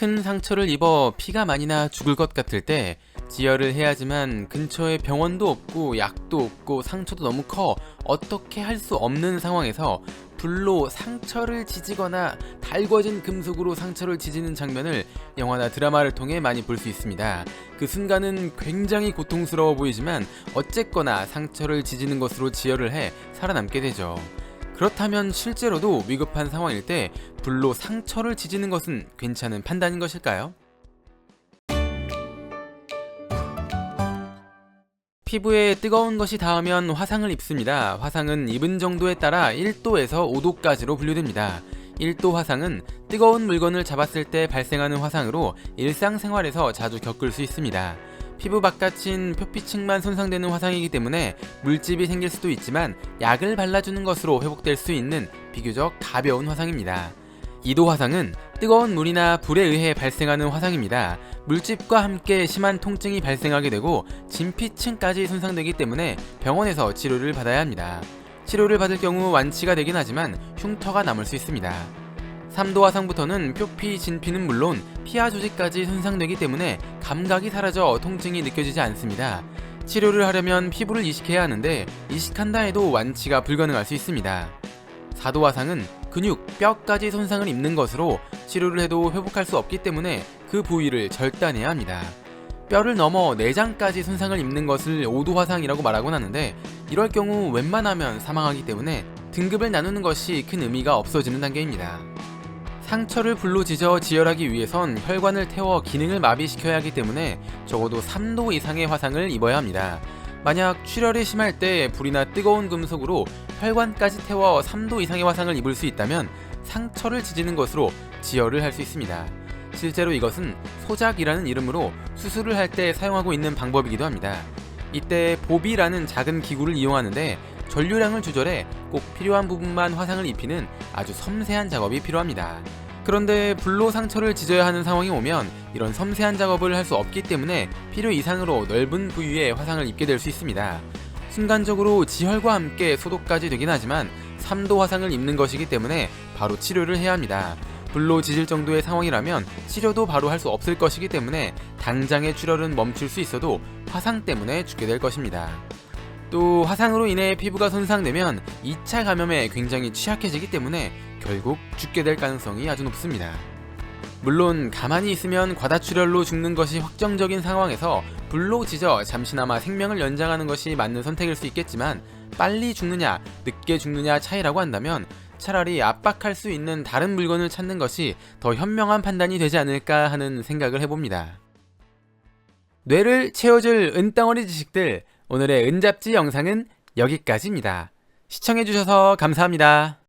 큰 상처를 입어 피가 많이 나 죽을 것 같을 때 지혈을 해야지만 근처에 병원도 없고 약도 없고 상처도 너무 커 어떻게 할 수 없는 상황에서 불로 상처를 지지거나 달궈진 금속으로 상처를 지지는 장면을 영화나 드라마를 통해 많이 볼 수 있습니다. 그 순간은 굉장히 고통스러워 보이지만 어쨌거나 상처를 지지는 것으로 지혈을 해 살아남게 되죠. 그렇다면 실제로도 위급한 상황일 때 불로 상처를 지지는 것은 괜찮은 판단인 것일까요? 피부에 뜨거운 것이 닿으면 화상을 입습니다. 화상은 입은 정도에 따라 1도에서 5도까지로 분류됩니다. 1도 화상은 뜨거운 물건을 잡았을 때 발생하는 화상으로 일상생활에서 자주 겪을 수 있습니다. 피부 바깥인 표피층만 손상되는 화상이기 때문에 물집이 생길 수도 있지만 약을 발라주는 것으로 회복될 수 있는 비교적 가벼운 화상입니다. 2도 화상은 뜨거운 물이나 불에 의해 발생하는 화상입니다. 물집과 함께 심한 통증이 발생하게 되고 진피층까지 손상되기 때문에 병원에서 치료를 받아야 합니다. 치료를 받을 경우 완치가 되긴 하지만 흉터가 남을 수 있습니다. 3도 화상부터는 표피, 진피는 물론 피하 조직까지 손상되기 때문에 감각이 사라져 통증이 느껴지지 않습니다. 치료를 하려면 피부를 이식해야 하는데 이식한다 해도 완치가 불가능할 수 있습니다. 4도 화상은 근육, 뼈까지 손상을 입는 것으로 치료를 해도 회복할 수 없기 때문에 그 부위를 절단해야 합니다. 뼈를 넘어 내장까지 손상을 입는 것을 5도 화상이라고 말하곤 하는데 이럴 경우 웬만하면 사망하기 때문에 등급을 나누는 것이 큰 의미가 없어지는 단계입니다. 상처를 불로 지져 지혈하기 위해선 혈관을 태워 기능을 마비시켜야 하기 때문에 적어도 3도 이상의 화상을 입어야 합니다. 만약 출혈이 심할 때 불이나 뜨거운 금속으로 혈관까지 태워 3도 이상의 화상을 입을 수 있다면 상처를 지지는 것으로 지혈을 할 수 있습니다. 실제로 이것은 소작이라는 이름으로 수술을 할 때 사용하고 있는 방법이기도 합니다. 이때 보비라는 작은 기구를 이용하는데 전류량을 조절해 꼭 필요한 부분만 화상을 입히는 아주 섬세한 작업이 필요합니다. 그런데 불로 상처를 지져야 하는 상황이 오면 이런 섬세한 작업을 할 수 없기 때문에 필요 이상으로 넓은 부위에 화상을 입게 될 수 있습니다. 순간적으로 지혈과 함께 소독까지 되긴 하지만 3도 화상을 입는 것이기 때문에 바로 치료를 해야 합니다. 불로 지질 정도의 상황이라면 치료도 바로 할 수 없을 것이기 때문에 당장의 출혈은 멈출 수 있어도 화상 때문에 죽게 될 것입니다. 또 화상으로 인해 피부가 손상되면 2차 감염에 굉장히 취약해지기 때문에 결국 죽게 될 가능성이 아주 높습니다. 물론 가만히 있으면 과다출혈로 죽는 것이 확정적인 상황에서 불로 지져 잠시나마 생명을 연장하는 것이 맞는 선택일 수 있겠지만 빨리 죽느냐 늦게 죽느냐 차이라고 한다면 차라리 압박할 수 있는 다른 물건을 찾는 것이 더 현명한 판단이 되지 않을까 하는 생각을 해봅니다. 뇌를 채워줄 은덩어리 지식들 오늘의 은잡지 영상은 여기까지입니다. 시청해주셔서 감사합니다.